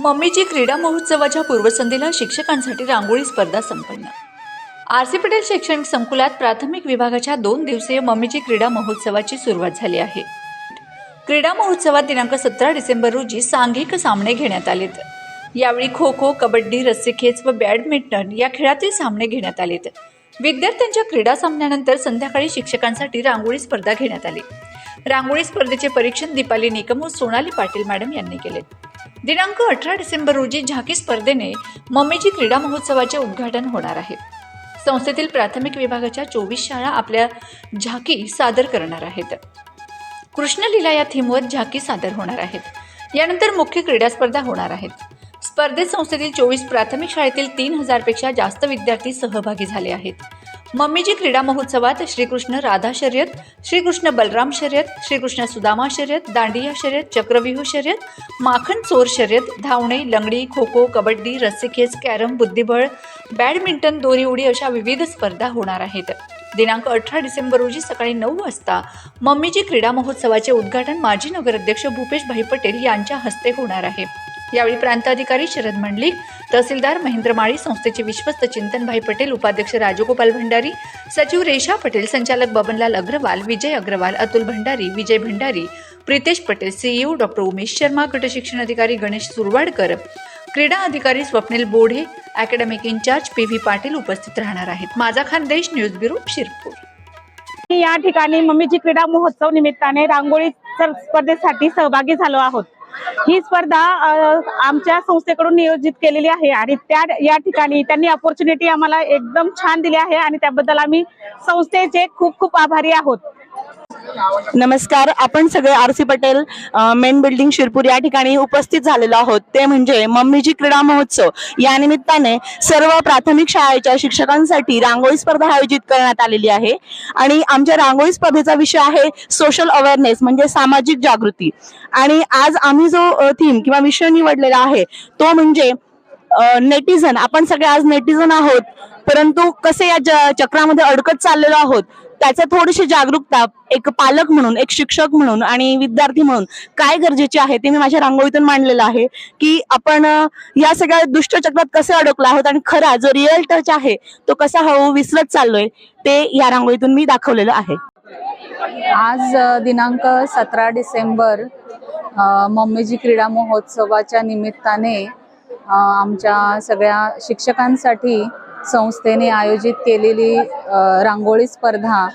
मम्मीची क्रीडा महोत्सवाच्या पूर्वसंध्येला शिक्षकांसाठी रांगोळी स्पर्धा संपन्न. आर सी पटेल शैक्षणिक संकुलात प्राथमिक विभागाच्या दोन दिवसीय मम्मीची क्रीडा महोत्सवाची सुरुवात झाली आहे. क्रीडा महोत्सवात दिनांक सतरा डिसेंबर रोजी सांघिक सामने घेण्यात आलेत. यावेळी खो खो कबड्डी रस्सीखेच व बॅडमिंटन या खेळातील सामने घेण्यात आलेत. विद्यार्थ्यांच्या क्रीडा सामन्यानंतर संध्याकाळी शिक्षकांसाठी रांगोळी स्पर्धा घेण्यात आली. रांगोळी स्पर्धेचे परीक्षण दीपाली निकम व सोनाली पाटील मॅडम यांनी केले. दिनांक अठरा डिसेंबर रोजी झाकी स्पर्धेने मम्मीची क्रीडा महोत्सवाचे उद्घाटन होणार आहे. संस्थेतील प्राथमिक विभागाच्या चोवीस शाळा आपल्या झाकी सादर करणार आहेत. कृष्णलीला या थीमवर झाकी सादर होणार आहेत. यानंतर मुख्य क्रीडा स्पर्धा होणार आहेत. स्पर्धेत संस्थेतील चोवीस प्राथमिक शाळेतील तीन हजारपेक्षा जास्त विद्यार्थी सहभागी झाले आहेत. मम्मीजी क्रीडा महोत्सवात श्रीकृष्ण राधा शर्यत श्रीकृष्ण बलराम शर्यत श्रीकृष्ण सुदामा शर्यत दांडिया शर्यत चक्रव्यूह शर्यत माखण चोर शर्यत धावणे लंगडी खो खो कबड्डी रस्सीखेच कॅरम बुद्धिबळ बॅडमिंटन दोरी उडी अशा विविध स्पर्धा होणार आहेत. दिनांक अठरा डिसेंबर रोजी सकाळी नऊ वाजता मम्मीजी क्रीडा महोत्सवाचे उद्घाटन माजी नगराध्यक्ष भूपेशभाई पटेल यांच्या हस्ते होणार आहे. यावेळी प्रांताधिकारी शरद मंडलिक तहसीलदार महेंद्र माळी संस्थेचे विश्वस्त चिंतनभाई पटेल उपाध्यक्ष राजगोपाल भंडारी सचिव रेषा पटेल संचालक बबनलाल अग्रवाल विजय अग्रवाल अतुल भंडारी विजय भंडारी प्रितेश पटेल सीईओ डॉक्टर उमेश शर्मा गट शिक्षण अधिकारी गणेश सुरवाडकर क्रीडा अधिकारी Swapnil Bodhe academic incharge P V Patil उपस्थित राहणार आहेत. माझा खानदेश न्यूज ब्युरो शिरपूर. या ठिकाणी मम्मीजी क्रीडा महोत्सव निमित्ताने रांगोळी स्पर्धेसाठी सहभागी झालो आहोत. ही स्पर्धा आमच्या संस्थेकडून नियोजित केलेली आहे आणि त्या या ठिकाणी त्यांनी अपॉर्च्युनिटी आम्हाला एकदम छान दिली आहे आणि त्याबद्दल आम्ही संस्थेचे खूप खूप आभारी आहोत. नमस्कार आपण सगळे R C Patel main building Shirpur या ठिकाणी उपस्थित झालेलो आहोत. ते म्हणजे मम्मीजी क्रीडा महोत्सव. या निमित्ताने सर्व प्राथमिक शाळेच्या शिक्षकांसाठी रांगोळी स्पर्धा आयोजित करण्यात आलेली आहे. आणि आमच्या रांगोळी स्पर्धेचा विषय आहे सोशल अवेअरनेस म्हणजे सामाजिक जागृती. आणि आज आम्ही जो थीम किंवा विषय निवडलेला आहे तो म्हणजे नेटिझन आपण सगळे आज नेटिझन आहोत परंतु कसे या ज- चक्रामध्ये अडकत चाललेलो आहोत त्याचं थोडीशी जागरूकता एक पालक म्हणून एक शिक्षक म्हणून आणि विद्यार्थी म्हणून काय गरजेचे आहे ते मी माझ्या रांगोळीतून मांडलेलं आहे की आपण या सगळ्या दुष्ट चक्रात कसे अडकलो आहोत आणि खरा जो रिअल टच आहे तो कसा हळू विसरत चाललोय ते या रांगोळीतून मी दाखवलेलं आहे. आज दिनांक सतरा डिसेंबर मम्मीजी क्रीडा महोत्सवाच्या निमित्ताने आमच्या सगळ्या शिक्षकांसाठी संस्थेने आयोजित केलेली रांगोळी स्पर्धा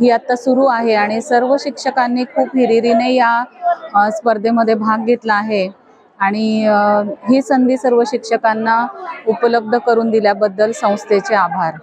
ही आत्ता सुरू आहे आणि सर्व शिक्षकांनी खूप हिरिरीने या स्पर्धेमध्ये भाग घेतला आहे. आणि ही संधी सर्व शिक्षकांना उपलब्ध करून दिल्याबद्दल संस्थेचे आभार.